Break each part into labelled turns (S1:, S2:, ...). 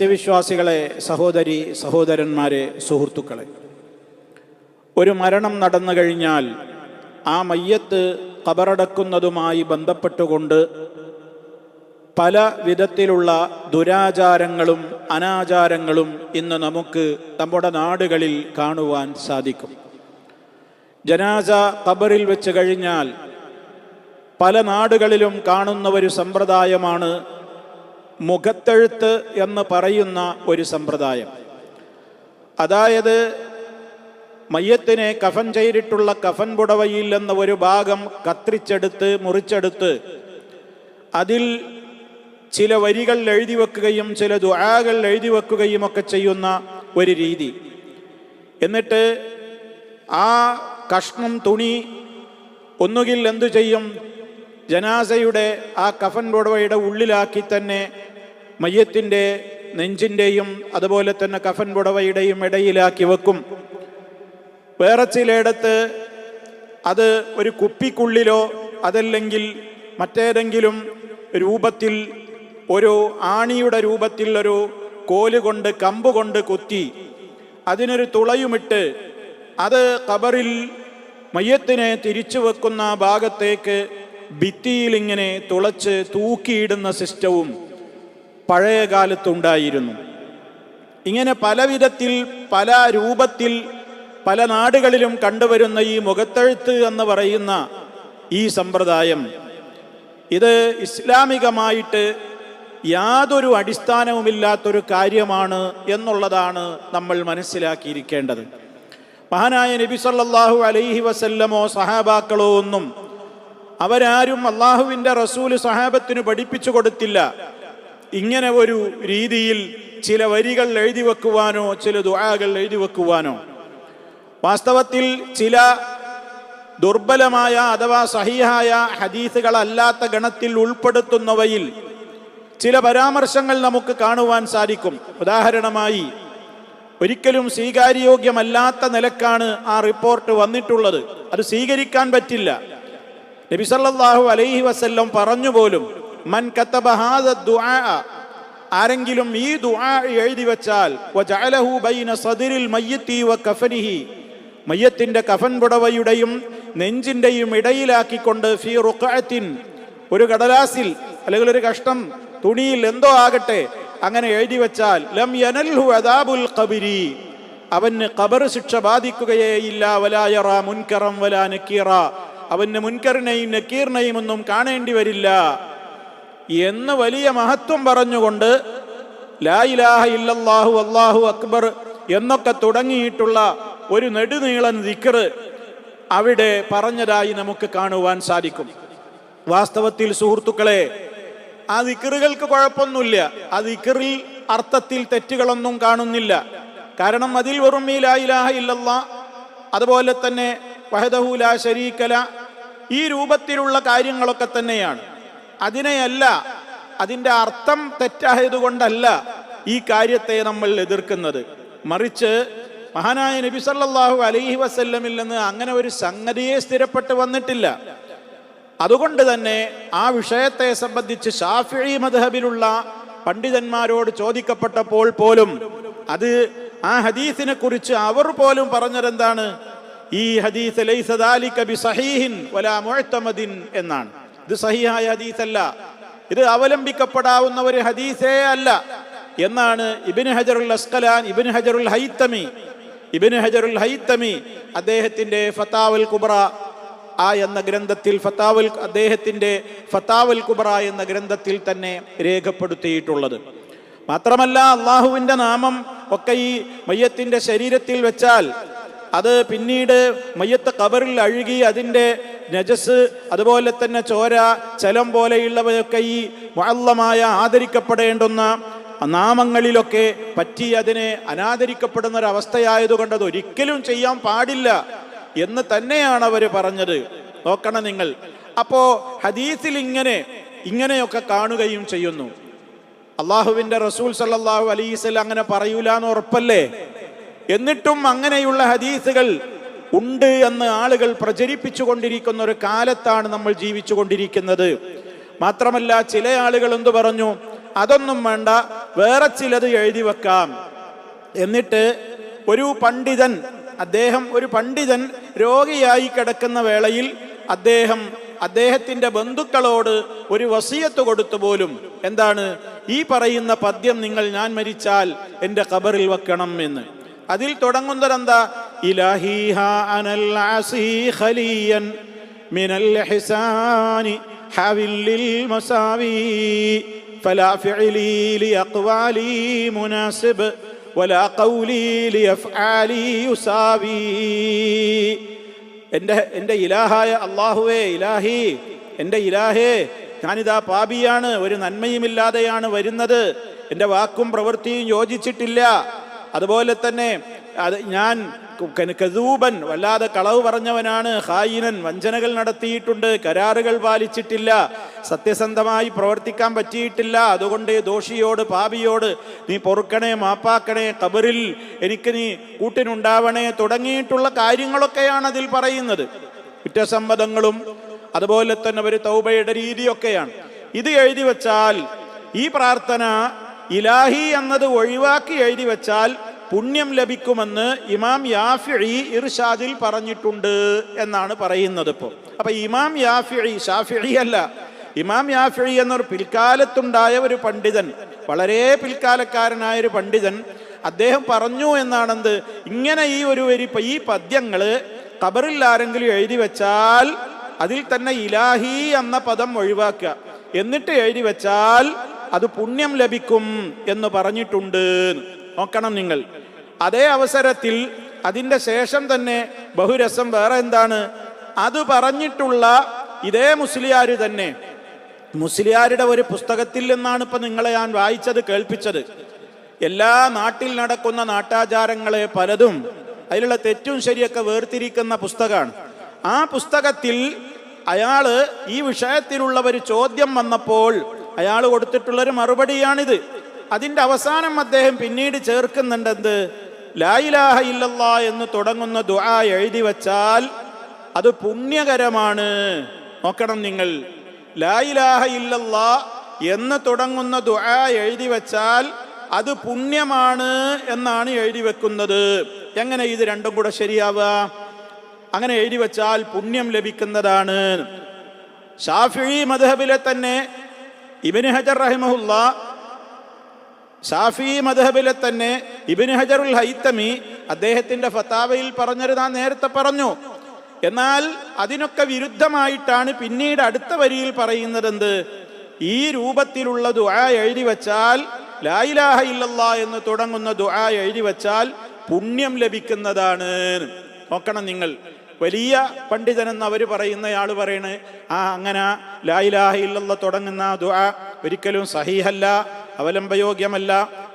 S1: സത്യവിശ്വാസികളെ സഹോദരി സഹോദരന്മാരെ സുഹൃത്തുക്കളെ ഒരു മരണം നടന്നു കഴിഞ്ഞാൽ ആ മയ്യത്ത് കബറടക്കുന്നതുമായി ബന്ധപ്പെട്ടുകൊണ്ട് പല വിധത്തിലുള്ള ദുരാചാരങ്ങളും അനാചാരങ്ങളും ഇന്ന് നമുക്ക് നമ്മുടെ നാടുകളിൽ കാണുവാൻ സാധിക്കും. ജനാസ കബറിൽ വെച്ച് കഴിഞ്ഞാൽ പല നാടുകളിലും കാണുന്ന ഒരു സമ്പ്രദായമാണ് മുഖത്തെഴുത്ത് എന്ന് പറയുന്ന ഒരു സമ്പ്രദായം. അതായത് മയ്യത്തിനെ കഫൻ ചെയ്തിട്ടുള്ള കഫൻ പുടവയിൽ എന്ന ഒരു ഭാഗം കത്രിച്ചെടുത്ത് മുറിച്ചെടുത്ത് അതിൽ ചില വരികൾ എഴുതി വെക്കുകയും ചില ദുആകൾ എഴുതി വെക്കുകയും ഒക്കെ ചെയ്യുന്ന ഒരു രീതി. എന്നിട്ട് ആ കഷ്ണം തുണി ഒന്നുകിൽ എന്തു ചെയ്യും? ജനാസയുടെ ആ കഫൻ പുടവയുടെ ഉള്ളിലാക്കി തന്നെ മയ്യത്തിന്റെ നെഞ്ചിന്റെയും അതുപോലെ തന്നെ കഫൻ പുടവയുടെയും ഇടയിലാക്കി വെക്കും. വേറെ ചിലയിടത്ത് അത് ഒരു കുപ്പിക്കുള്ളിലോ അതല്ലെങ്കിൽ മറ്റേതെങ്കിലും രൂപത്തിൽ ഒരു ആണിയുടെ രൂപത്തിൽ ഒരു കോൽ കൊണ്ട് കമ്പ് കൊണ്ട് കുത്തി അതിനൊരു തുളയുമിട്ട് അത് കബറിൽ മയ്യത്തിനെ തിരിച്ചു വെക്കുന്ന ഭാഗത്തേക്ക് ഭിത്തിയിൽ ഇങ്ങനെ തുളച്ച് തൂക്കിയിടുന്ന സിസ്റ്റവും പഴയ കാലത്തുണ്ടായിരുന്നു ഇങ്ങനെ പല വിധത്തിൽ പല രൂപത്തിൽ പല നാടുകളിലും കണ്ടുവരുന്ന ഈ മുഖത്തെഴുത്ത് എന്ന് പറയുന്ന ഈ സമ്പ്രദായം ഇത് ഇസ്ലാമികമായിട്ട് യാതൊരു അടിസ്ഥാനവുമില്ലാത്തൊരു കാര്യമാണ് എന്നുള്ളതാണ് നമ്മൾ മനസ്സിലാക്കിയിരിക്കേണ്ടത്. മഹാനായ നബി സല്ലാഹു അലൈഹി വസല്ലമോ സഹാബാക്കളോ ഒന്നും അവരാരും അള്ളാഹുവിന്റെ റസൂൽ സഹാബത്തിന് പഠിപ്പിച്ചു കൊടുത്തില്ല. ഇങ്ങനെ ഒരു രീതിയിൽ ചില വരികൾ എഴുതി വെക്കുവാനോ ചില ദുആകൾ എഴുതി വെക്കുവാനോ. വാസ്തവത്തിൽ ചില ദുർബലമായ അഥവാ സഹിഹായ ഹദീസുകളല്ലാത്ത ഗണത്തിൽ ഉൾപ്പെടുത്തുന്നവയിൽ ചില പരാമർശങ്ങൾ നമുക്ക് കാണുവാൻ സാധിക്കും. ഉദാഹരണമായി ഒരിക്കലും സ്വീകാര്യോഗ്യമല്ലാത്ത നിലക്കാണ് ആ റിപ്പോർട്ട് വന്നിട്ടുള്ളത്. അത് സ്വീകരിക്കാൻ പറ്റില്ല. നബി സല്ലല്ലാഹു അലൈഹി വസല്ലം പറഞ്ഞു പോലും മൻ ആരെങ്കിലും ഈ ദുആ എഴുതി വെച്ചാൽ മയ്യത്തിന്റെ കഫൻ പുടവയുടെയും നെഞ്ചിന്റെയും ഇടയിലാക്കിക്കൊണ്ട് ഫി റുഖഅത്തിൻ ഒരു കടലാസിൽ അല്ലെങ്കിൽ ഒരു കഷ്ടം തുണിയിൽ എന്തോ ആകട്ടെ അങ്ങനെ എഴുതി വെച്ചാൽ ലം യനൽഹു അദാബുൽ അവന് ഖബർ ശിക്ഷ ബാധിക്കുകയേയില്ല വലായറ മുൻകറം വലാ നക്കീറ അവന് മുൻകറിനെയും നക്കീറിനെയും ഒന്നും കാണേണ്ടി വരില്ല. എന്ന് വലിയ മഹത്വം പറഞ്ഞുകൊണ്ട് ലായിലാഹ ഇല്ലല്ലാഹു അല്ലാഹു അക്ബർ എന്നൊക്കെ തുടങ്ങിയിട്ടുള്ള ഒരു നെടുനീളൻ ദിക്കർ അവിടെ പറഞ്ഞതായി നമുക്ക് കാണുവാൻ സാധിക്കും. വാസ്തവത്തിൽ സുഹൃത്തുക്കളെ ആ ദിക്കറുകൾക്ക് കുഴപ്പമൊന്നുമില്ല. ആ ദിക്കറിൽ അർത്ഥത്തിൽ തെറ്റുകളൊന്നും കാണുന്നില്ല. കാരണം അതിൽ വെറും ഈ ലായിലാഹ ഇല്ലല്ലാ അതുപോലെ തന്നെ വഹദഹു ലാ ശരീക്കല ഈ രൂപത്തിലുള്ള കാര്യങ്ങളൊക്കെ തന്നെയാണ്. അതിനെയല്ല അതിന്റെ അർത്ഥം തെറ്റായതുകൊണ്ടല്ല ഈ കാര്യത്തെ നമ്മൾ എതിർക്കുന്നത്. മറിച്ച് മഹാനായ നബി സല്ലാഹു അലൈഹി വസല്ലമിൽ നിന്ന് അങ്ങനെ ഒരു സംഗതിയെ സ്ഥിരപ്പെട്ട് വന്നിട്ടില്ല. അതുകൊണ്ട് തന്നെ ആ വിഷയത്തെ സംബന്ധിച്ച് ഷാഫി മദ്ഹബിലുള്ള പണ്ഡിതന്മാരോട് ചോദിക്കപ്പെട്ടപ്പോൾ പോലും അത് ആ ഹദീസിനെ കുറിച്ച് അവർ പോലും പറഞ്ഞതെന്താണ്? ഈ ഹദീസ് എന്നാണ്. ഇത് സഹിയായ ഹദീസല്ല. ഇത് അവലംബിക്കപ്പെടാവുന്ന ഒരു ഹദീസേ അല്ല. എന്നാണ് ഇബിന് ഹജറുൽ അസ്കലാൻ ഇബിന് ഹജറുൽ ഹൈത്തമി ഇബിന് ഹജറുൽ ഹൈത്തമി അദ്ദേഹത്തിന്റെ ഫത്താവുൽ കുബ്ര ആ എന്ന ഗ്രന്ഥത്തിൽ ഫത്താവുൽ അദ്ദേഹത്തിന്റെ ഫത്താവുൽ കുബ്ര എന്ന ഗ്രന്ഥത്തിൽ തന്നെ രേഖപ്പെടുത്തിയിട്ടുള്ളത്. മാത്രമല്ല അള്ളാഹുവിന്റെ നാമം ഒക്കെ ഈ മയ്യത്തിന്റെ ശരീരത്തിൽ വെച്ചാൽ അത് പിന്നീട് മയ്യത്ത് കബറിൽ അഴുകി അതിന്റെ നജസ് അതുപോലെ തന്നെ ചോര ചലം പോലെയുള്ളവയൊക്കെ ഈ മുഅല്ലമായ ആദരിക്കപ്പെടേണ്ടുന്ന നാമങ്ങളിലൊക്കെ പറ്റി അതിനെ അനാദരിക്കപ്പെടുന്ന ഒരു അവസ്ഥയായതുകൊണ്ട് ഒരിക്കലും ചെയ്യാൻ പാടില്ല എന്ന് തന്നെയാണ് അവർ പറഞ്ഞത്. നോക്കണം നിങ്ങൾ. അപ്പോ ഹദീസിൽ ഇങ്ങനെ ഇങ്ങനെയൊക്കെ കാണുകയും ചെയ്യുന്നു. അള്ളാഹുവിന്റെ റസൂൽ സല്ലാഹു അലൈസ് അങ്ങനെ പറയൂലെന്ന് ഉറപ്പല്ലേ? എന്നിട്ടും അങ്ങനെയുള്ള ഹദീസുകൾ ഉണ്ട് എന്ന് ആളുകൾ പ്രചരിപ്പിച്ചു കൊണ്ടിരിക്കുന്ന ഒരു കാലത്താണ് നമ്മൾ ജീവിച്ചു കൊണ്ടിരിക്കുന്നത് മാത്രമല്ല ചില ആളുകൾ എന്തു പറഞ്ഞു? അതൊന്നും വേണ്ട വേറെ ചിലത് എഴുതി വെക്കാം. എന്നിട്ട് ഒരു പണ്ഡിതൻ അദ്ദേഹം ഒരു പണ്ഡിതൻ രോഗിയായി കിടക്കുന്ന വേളയിൽ അദ്ദേഹം അദ്ദേഹത്തിന്റെ ബന്ധുക്കളോട് ഒരു വസീയത്ത് കൊടുത്തു പോലും. എന്താണ്? ഈ പറയുന്ന പദ്യം നിങ്ങൾ ഞാൻ മരിച്ചാൽ എന്റെ ഖബറിൽ വെക്കണം എന്ന്. അതിൽ തുടങ്ങുന്നതെന്താ ഇലാഹിഹ അനൽ ആസി ഖലിയൻ മിനൽ ഹിസാനി حاول للمساوي فلا فعلي لأقوالي مناسب ولا قولي لأفعالي يساوي എൻ്റെ എൻ്റെ ഇലാഹായ അള്ളാഹുവേ ഇലാഹി എൻ്റെ ഇലാഹേ ഞാനിതാ പാപിയാണ് ഒരു നന്മയുമില്ലാതെയാണ് വരുന്നത് എൻ്റെ വാക്കും പ്രവൃത്തിയും യോജിച്ചിട്ടില്ല അതുപോലെ തന്നെ അത് ഞാൻ കെതൂപൻ വല്ലാതെ കളവ് പറഞ്ഞവനാണ് ഹായിനൻ വഞ്ചനകൾ നടത്തിയിട്ടുണ്ട് കരാറുകൾ പാലിച്ചിട്ടില്ല സത്യസന്ധമായി പ്രവർത്തിക്കാൻ പറ്റിയിട്ടില്ല അതുകൊണ്ട് ദോഷിയോട് പാപിയോട് നീ പൊറുക്കണേ മാപ്പാക്കണേ കബറിൽ എനിക്ക് നീ കൂട്ടിനുണ്ടാവണേ തുടങ്ങിയിട്ടുള്ള കാര്യങ്ങളൊക്കെയാണ് അതിൽ പറയുന്നത്. കുറ്റസമ്മതങ്ങളും അതുപോലെ തന്നെ ഒരു തൗബയുടെ രീതിയൊക്കെയാണ്. ഇത് എഴുതി വച്ചാൽ ഈ പ്രാർത്ഥന ഇലാഹി എന്നത് ഒഴിവാക്കി എഴുതി വെച്ചാൽ പുണ്യം ലഭിക്കുമെന്ന് ഇമാം യാഫിഴി ഇർഷാദിൽ പറഞ്ഞിട്ടുണ്ട് എന്നാണ് പറയുന്നത് ഇപ്പോൾ അപ്പൊ ഇമാം യാഫിഴി ഷാഫിഴി അല്ല ഇമാം യാഫിഴി എന്നൊരു പിൽക്കാലത്തുണ്ടായ ഒരു പണ്ഡിതൻ വളരെ പിൽക്കാലക്കാരനായ ഒരു പണ്ഡിതൻ അദ്ദേഹം പറഞ്ഞു എന്നാണെന്ത്? ഇങ്ങനെ ഈ ഒരു വരി ഈ പദ്യങ്ങൾ ഖബറിൽ ആരെങ്കിലും എഴുതി വെച്ചാൽ അതിൽ തന്നെ ഇലാഹി എന്ന പദം ഒഴിവാക്കുക. എന്നിട്ട് എഴുതി വെച്ചാൽ അത് പുണ്യം ലഭിക്കും എന്ന് പറഞ്ഞിട്ടുണ്ട്. നോക്കണം നിങ്ങൾ. അതേ അവസരത്തിൽ അതിന്റെ ശേഷം തന്നെ ബഹുരസം വേറെ എന്താണ്? അത് പറഞ്ഞിട്ടുള്ള ഇതേ മുസ്ലിയാർ തന്നെ. മുസ്ലിയാരുടെ ഒരു പുസ്തകത്തിൽ നിന്നാണ് ഇപ്പൊ നിങ്ങളെ ഞാൻ വായിച്ചത് കേൾപ്പിച്ചത്. എല്ലാ നാട്ടിൽ നടക്കുന്ന നാട്ടാചാരങ്ങളെ പലതും അതിലുള്ള തെറ്റും ശരിയൊക്കെ വേർതിരിക്കുന്ന പുസ്തകമാണ്. ആ പുസ്തകത്തിൽ അയാൾ ഈ വിഷയത്തിലുള്ള ഒരു ചോദ്യം വന്നപ്പോൾ അയാൾ കൊടുത്തിട്ടുള്ളൊരു മറുപടിയാണിത്. അതിന്റെ അവസാനം അദ്ദേഹം പിന്നീട് ചേർക്കുന്നുണ്ടെന്ത്? ലായിലാഹ ഇല്ലല്ല എന്ന് തുടങ്ങുന്ന ദുആ എഴുതി വച്ചാൽ അത് പുണ്യകരമാണ്. നോക്കണം നിങ്ങൾ. ലായിലാഹ ഇല്ലല്ല എന്ന് തുടങ്ങുന്ന ദുആ എഴുതി വച്ചാൽ അത് പുണ്യമാണ് എന്നാണ് എഴുതി വെക്കുന്നത്. എങ്ങനെ ഇത് രണ്ടും കൂടെ ശരിയാവുക? അങ്ങനെ എഴുതി വച്ചാൽ പുണ്യം ലഭിക്കുന്നതാണ്. ഷാഫി മധബിലെ തന്നെ ഇബിന് ഹജർ റഹിമഹുല്ല ഷാഫി മധബിലെ തന്നെ ഇബിന് ഹജറുൽ ഹൈത്തമി അദ്ദേഹത്തിന്റെ ഫത്താവയിൽ പറഞ്ഞത് നാം നേരത്തെ പറഞ്ഞു. എന്നാൽ അതിനൊക്കെ വിരുദ്ധമായിട്ടാണ് പിന്നീട് അടുത്ത വരിയിൽ പറയുന്നത് എന്ത്? ഈ രൂപത്തിലുള്ള ദുആ എഴുതി വച്ചാൽ ലായിലാഹ ഇല്ലല്ല എന്ന് തുടങ്ങുന്ന ദുആ എഴുതി വച്ചാൽ പുണ്യം ലഭിക്കുന്നതാണ്. നോക്കണം നിങ്ങൾ. വലിയ പണ്ഡിതനെന്ന് അവർ പറയുന്നയാൾ പറയണ്. ആ അങ്ങനെ ലായിലാഹ ഇല്ലല്ല തുടങ്ങുന്ന ദുആ ഒരിക്കലും സഹീഹല്ല അവലംബയോഗ്യമല്ല.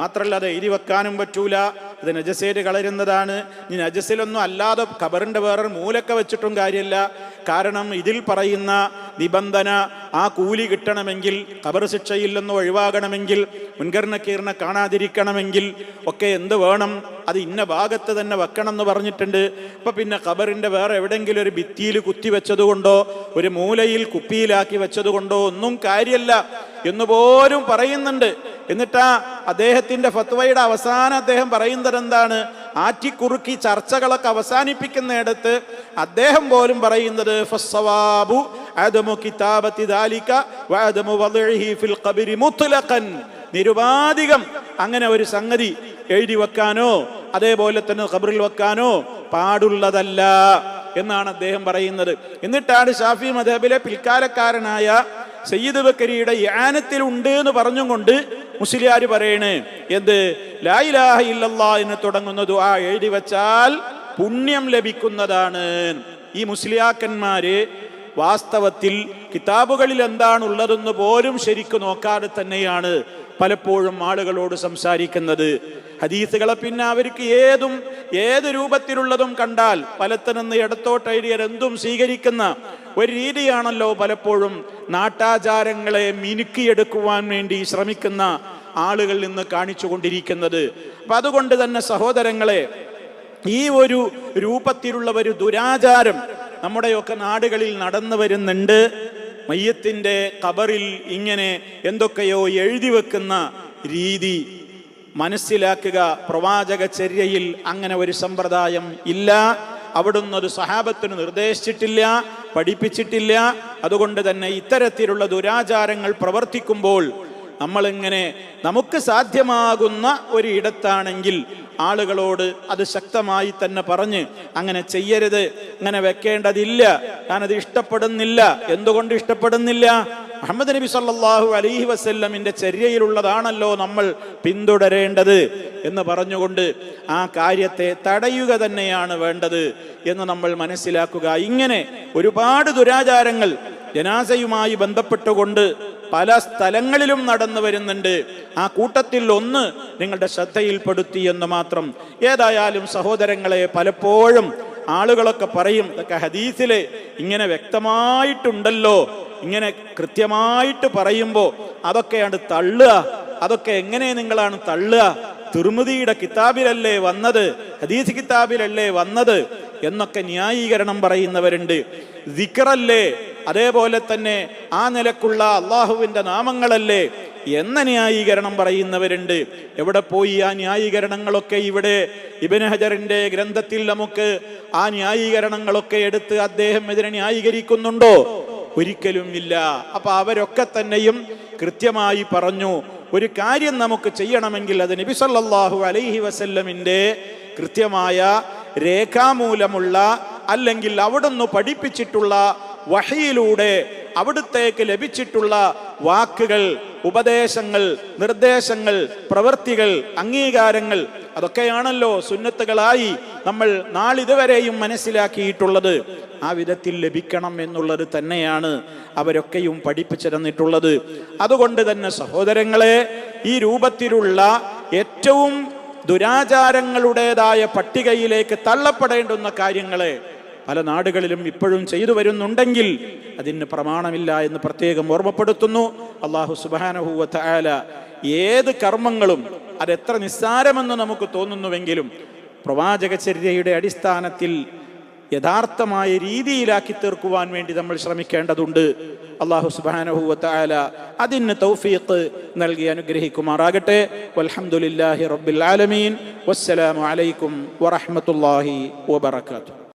S1: മാത്രമല്ല അത് എഴുതി വെക്കാനും പറ്റൂല. ഇത് നജസേര് കളരുന്നതാണ്. ഇനി നജസിലൊന്നും അല്ലാതെ ഖബറിന്റെ വേറൊരു മൂലക്ക വെച്ചിട്ടും കാര്യമില്ല. കാരണം ഇതിൽ പറയുന്ന നിബന്ധന ആ കൂലി കിട്ടണമെങ്കിൽ ഖബർ ശിക്ഷയിൽ നിന്ന് ഒഴിവാകണമെങ്കിൽ കീർണ കാണാതിരിക്കണമെങ്കിൽ ഒക്കെ എന്ത് വേണം? അത് ഇന്ന ഭാഗത്ത് തന്നെ വെക്കണം എന്ന് പറഞ്ഞിട്ടുണ്ട്. ഇപ്പം പിന്നെ ഖബറിന്റെ വേറെ എവിടെയെങ്കിലും ഒരു ഭിത്തിയിൽ കുത്തി വെച്ചതുകൊണ്ടോ ഒരു മൂലയിൽ കുപ്പിയിലാക്കി വെച്ചതുകൊണ്ടോ ഒന്നും കാര്യമല്ല എന്നുപോലും പറയുന്നുണ്ട്. എന്നിട്ടാ അദ്ദേഹത്തിന്റെ ഫത്വയുടെ അവസാനം അദ്ദേഹം പറയുന്നത് എന്താണ്? ആറ്റിക്കുറുക്കി ചർച്ചകളൊക്കെ അവസാനിപ്പിക്കുന്നിടത്ത് അദ്ദേഹം പോലും പറയുന്നത് അദമു ദാലിക ഫിൽ മുത്ലഖൻ. നിരുപാധികം അങ്ങനെ ഒരു സംഗതി എഴുതി വെക്കാനോ അതേപോലെ തന്നെ ഖബറിൽ വെക്കാനോ പാടുള്ളതല്ല എന്നാണ് അദ്ദേഹം പറയുന്നത്. എന്നിട്ടാണ് ഷാഫി മദബിലെ പിൽക്കാലക്കാരനായ സയ്യിദ് ബക്കരിയുടെ യാനത്തിലുണ്ട് എന്ന് പറഞ്ഞുകൊണ്ട് മുസ്ലിയാർ പറയണ് എന്ത്? ലായിലാഹ ഇല്ലല്ലാ എന്ന് തുടങ്ങുന്ന ദുആ എഴുതി വച്ചാൽ പുണ്യം ലഭിക്കുന്നതാണ്. ഈ മുസ്ലിയാക്കന്മാര് വാസ്തവത്തിൽ കിതാബുകളിൽ എന്താണ് ഉള്ളതെന്ന് പോലും ശരിക്കു നോക്കാതെ തന്നെയാണ്. പലപ്പോഴും ആളുകളോട് സംസാരിക്കുന്നത്. ഹദീസുകളെ പിന്നെ അവർക്ക് ഏതും ഏത് രൂപത്തിലുള്ളതും കണ്ടാൽ വലത്തുനിന്ന് ഇടത്തോട്ട് ഇടത്തോട്ടഴിയർ എന്തും സ്വീകരിക്കുന്ന ഒരു രീതിയാണല്ലോ പലപ്പോഴും നാട്ടാചാരങ്ങളെ മിനുക്കിയെടുക്കുവാൻ വേണ്ടി ശ്രമിക്കുന്ന ആളുകൾ നിന്ന് കാണിച്ചു കൊണ്ടിരിക്കുന്നത് അപ്പൊ അതുകൊണ്ട് തന്നെ സഹോദരങ്ങളെ ഈ ഒരു രൂപത്തിലുള്ള ഒരു ദുരാചാരം നമ്മുടെയൊക്കെ നാടുകളിൽ നടന്നു വരുന്നുണ്ട്. മയ്യത്തിന്റെ കബറിൽ ഇങ്ങനെ എന്തൊക്കെയോ എഴുതി വെക്കുന്ന രീതി മനസ്സിലാക്കുക പ്രവാചക ചര്യയിൽ അങ്ങനെ ഒരു സമ്പ്രദായം ഇല്ല. അവിടുന്ന് ഒരു സഹാബത്തിന് നിർദ്ദേശിച്ചിട്ടില്ല പഠിപ്പിച്ചിട്ടില്ല. അതുകൊണ്ട് തന്നെ ഇത്തരത്തിലുള്ള ദുരാചാരങ്ങൾ പ്രവർത്തിക്കുമ്പോൾ നമ്മളിങ്ങനെ നമുക്ക് സാധ്യമാകുന്ന ഒരിടത്താണെങ്കിൽ ആളുകളോട് അത് ശക്തമായി തന്നെ പറഞ്ഞ് അങ്ങനെ ചെയ്യരുത് അങ്ങനെ വെക്കേണ്ടതില്ല ഞാനത് ഇഷ്ടപ്പെടുന്നില്ല. എന്തുകൊണ്ട് ഇഷ്ടപ്പെടുന്നില്ല? മുഹമ്മദ് നബി സല്ലാഹു അലൈഹി വസ്ല്ലമിന്റെ ചര്യയിലുള്ളതാണല്ലോ നമ്മൾ പിന്തുടരേണ്ടത് എന്ന് പറഞ്ഞുകൊണ്ട് ആ കാര്യത്തെ തടയുക തന്നെയാണ് വേണ്ടത് എന്ന് നമ്മൾ മനസ്സിലാക്കുക. ഇങ്ങനെ ഒരുപാട് ദുരാചാരങ്ങൾ ജനാസയുമായി ബന്ധപ്പെട്ടുകൊണ്ട് പല സ്ഥലങ്ങളിലും നടന്നു വരുന്നുണ്ട്. ആ കൂട്ടത്തിൽ ഒന്ന് നിങ്ങളുടെ ശ്രദ്ധയിൽപ്പെടുത്തി എന്ന് മാത്രം. ഏതായാലും സഹോദരങ്ങളെ പലപ്പോഴും ആളുകളൊക്കെ പറയും ഇതൊക്കെ ഹദീസിലെ ഇങ്ങനെ വ്യക്തമായിട്ടുണ്ടല്ലോ. ഇങ്ങനെ കൃത്യമായിട്ട് പറയുമ്പോൾ അതൊക്കെയാണ് തള്ളുക. അതൊക്കെ എങ്ങനെ നിങ്ങളാണ് തള്ളുക? തിരുമുതിയുടെ കിതാബിലല്ലേ വന്നത്? ഹദീസ് കിതാബിലല്ലേ വന്നത്? എന്നൊക്കെ ന്യായീകരണം പറയുന്നവരുണ്ട്. ദിക്റല്ലേ അതേപോലെ തന്നെ ആ നിലക്കുള്ള അള്ളാഹുവിന്റെ നാമങ്ങളല്ലേ? എന്ന ന്യായീകരണം പറയുന്നവരുണ്ട്. എവിടെ പോയി ആ ന്യായീകരണങ്ങളൊക്കെ ഇവിടെ? ഇബൻ ഹജറിന്റെ ഗ്രന്ഥത്തിൽ നമുക്ക് ആ ന്യായീകരണങ്ങളൊക്കെ എടുത്ത് അദ്ദേഹം ഇതിനെ ന്യായീകരിക്കുന്നുണ്ടോ? ഒരിക്കലും ഇല്ല. അപ്പൊ അവരൊക്കെ തന്നെയും കൃത്യമായി പറഞ്ഞു ഒരു കാര്യം നമുക്ക് ചെയ്യണമെങ്കിൽ അത് നബി സല്ലല്ലാഹു അലൈഹി വസല്ലമിന്റെ കൃത്യമായ രേഖാമൂലമുള്ള അല്ലെങ്കിൽ അവിടുന്ന് പഠിപ്പിച്ചിട്ടുള്ള വഹിയിലൂടെ അവിടുത്തേക്ക് ലഭിച്ചിട്ടുള്ള വാക്കുകൾ ഉപദേശങ്ങൾ നിർദ്ദേശങ്ങൾ പ്രവൃത്തികൾ അംഗീകാരങ്ങൾ അതൊക്കെയാണല്ലോ സുന്നത്തുകളായി നമ്മൾ നാളിതുവരെയും മനസ്സിലാക്കിയിട്ടുള്ളത്. ആ വിധത്തിൽ ലഭിക്കണം എന്നുള്ളത് തന്നെയാണ് അവരൊക്കെയും പഠിപ്പിച്ചു തന്നിട്ടുള്ളത്. അതുകൊണ്ട് തന്നെ സഹോദരങ്ങളെ ഈ രൂപത്തിലുള്ള ഏറ്റവും ദുരാചാരങ്ങളുടേതായ പട്ടികയിലേക്ക് തള്ളപ്പെടേണ്ടുന്ന കാര്യങ്ങളെ പല നാടുകളിലും ഇപ്പോഴും ചെയ്തു വരുന്നുണ്ടെങ്കിൽ അതിന് പ്രമാണമില്ല എന്ന് പ്രത്യേകം ഓർമ്മപ്പെടുത്തുന്നു. അള്ളാഹു സുബാനഹൂവത്ത് ആല ഏത് കർമ്മങ്ങളും അതെത്ര നിസ്സാരമെന്ന് നമുക്ക് തോന്നുന്നുവെങ്കിലും പ്രവാചക പ്രവാചകചര്യയുടെ അടിസ്ഥാനത്തിൽ യഥാർത്ഥമായ രീതിയിലാക്കി തീർക്കുവാൻ വേണ്ടി നമ്മൾ ശ്രമിക്കേണ്ടതുണ്ട്. അള്ളാഹു സുബാനഹുവത്ത ആല അതിന് തൗഫീഖ് നൽകി അനുഗ്രഹിക്കുമാറാകട്ടെ. വൽഹംദുലില്ലാഹി റബ്ബിൽ ആലമീൻ. വസ്സലാമു അലൈക്കും വറഹ്മത്തുള്ളാഹി വബറകാതുഹു.